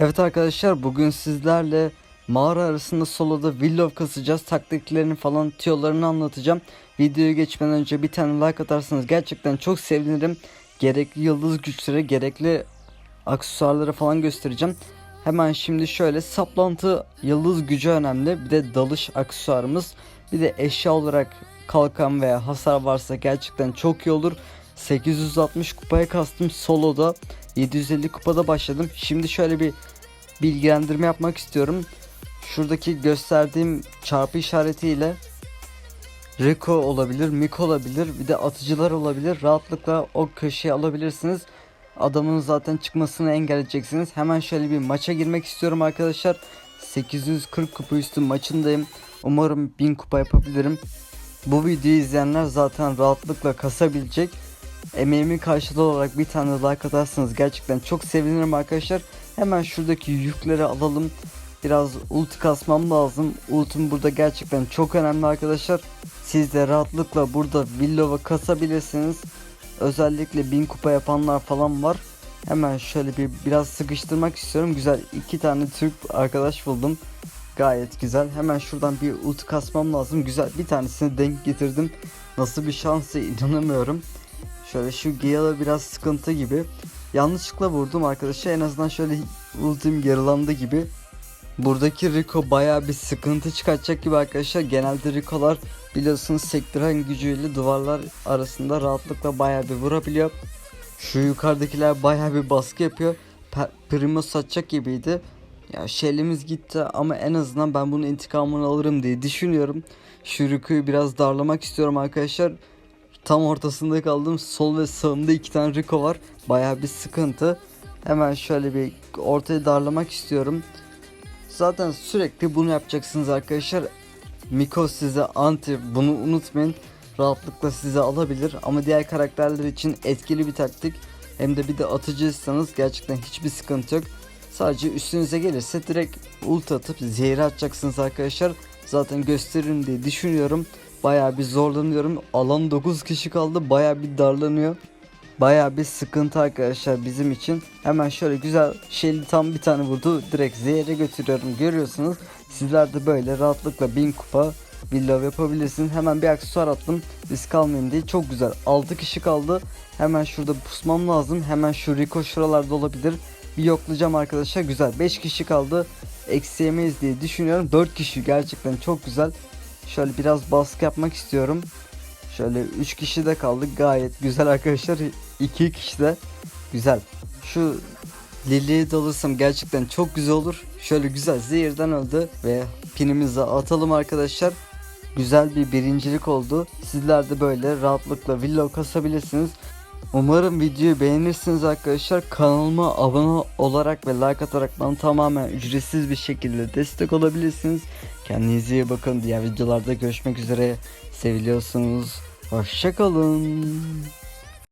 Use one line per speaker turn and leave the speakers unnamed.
Evet arkadaşlar bugün sizlerle mağara arasında soloda willow kasacağız. Taktiklerini falan tiyolarını anlatacağım. Videoya geçmeden önce bir tane like atarsanız gerçekten çok sevinirim. Gerekli yıldız güçleri, gerekli aksesuarları falan göstereceğim. Hemen şimdi şöyle saplantı yıldız gücü önemli. Bir de dalış aksesuarımız. Bir de eşya olarak kalkan veya hasar varsa gerçekten çok iyi olur. 860 kupaya kastım soloda. 750 kupada başladım. Şimdi şöyle bir bilgilendirme yapmak istiyorum. Şuradaki gösterdiğim çarpı işaretiyle Rico olabilir, Miko olabilir, bir de atıcılar olabilir. Rahatlıkla o köşeye alabilirsiniz. Adamın zaten çıkmasını engelleyeceksiniz. Hemen şöyle bir maça girmek istiyorum arkadaşlar. 840 kupa üstü maçındayım. Umarım 1000 kupa yapabilirim. Bu videoyu izleyenler zaten rahatlıkla kasabilecek. Emeğimin karşılığı olarak bir tane like atarsanız gerçekten çok sevinirim arkadaşlar. Hemen şuradaki yükleri alalım. Biraz ult kasmam lazım. Ultum burada gerçekten çok önemli arkadaşlar. Siz de rahatlıkla burada Willow'a kasabilirsiniz. Özellikle 1000 kupa yapanlar falan var. Hemen şöyle bir biraz sıkıştırmak istiyorum. Güzel iki tane Türk arkadaş buldum. Gayet güzel. Hemen şuradan bir ult kasmam lazım. Güzel bir tanesini denk getirdim. Nasıl bir şansı inanamıyorum. Şöyle şu Gale'a biraz sıkıntı gibi. Yanlışlıkla vurdum arkadaşlar. En azından şöyle ultim yarılandı gibi. Buradaki Rico baya bir sıkıntı çıkartacak gibi arkadaşlar. Genelde Rico'lar biliyorsunuz sektiren gücüyle duvarlar arasında rahatlıkla baya bir vurabiliyor. Şu yukarıdakiler baya bir baskı yapıyor. Primo satacak gibiydi. Ya şelimiz gitti ama en azından ben bunun intikamını alırım diye düşünüyorum. Şu Rico'yu biraz darlamak istiyorum arkadaşlar. Tam ortasında kaldım. Sol ve sağımda iki tane Rico var. Baya bir sıkıntı. Hemen şöyle bir ortaya darlamak istiyorum. Zaten sürekli bunu yapacaksınız arkadaşlar. Miko size anti bunu unutmayın. Rahatlıkla size alabilir ama diğer karakterler için etkili bir taktik. Hem de bir de atıcıysanız gerçekten hiçbir sıkıntı yok. Sadece üstünüze gelirse direkt ult atıp zehri atacaksınız arkadaşlar. Zaten gösteririm diye düşünüyorum. Bayağı bir zorlanıyorum. Alan 9 kişi kaldı. Bayağı bir darlanıyor. Bayağı bir sıkıntı arkadaşlar bizim için. Hemen şöyle güzel şeyli tam bir tane vurdu. Direkt zehre götürüyorum. Görüyorsunuz. Sizler de böyle rahatlıkla 1000 kupa villa yapabilirsiniz. Hemen bir aksesuar attım. Risk almayayım diye. Çok güzel. 6 kişi kaldı. Hemen şurada pusmam lazım. Hemen şu Rico şuralarda olabilir. Bir yoklayacağım arkadaşlar. Güzel. 5 kişi kaldı. Eksi yemeyiz diye düşünüyorum. 4 kişi gerçekten çok güzel. Şöyle biraz baskı yapmak istiyorum. Şöyle 3 kişi de kaldı. Gayet güzel arkadaşlar. 2 kişi de güzel. Şu Lili'yi de alırsam gerçekten çok güzel olur. Şöyle güzel zehirden öldü ve pinimizi atalım arkadaşlar. Güzel bir birincilik oldu. Sizler de böyle rahatlıkla villa kasabilirsiniz. Umarım videoyu beğenirsiniz arkadaşlar. Kanalıma abone olarak ve like atarak bana tamamen ücretsiz bir şekilde destek olabilirsiniz. Kendinize iyi bakın. Diğer videolarda görüşmek üzere. Seviliyorsunuz. Hoşçakalın.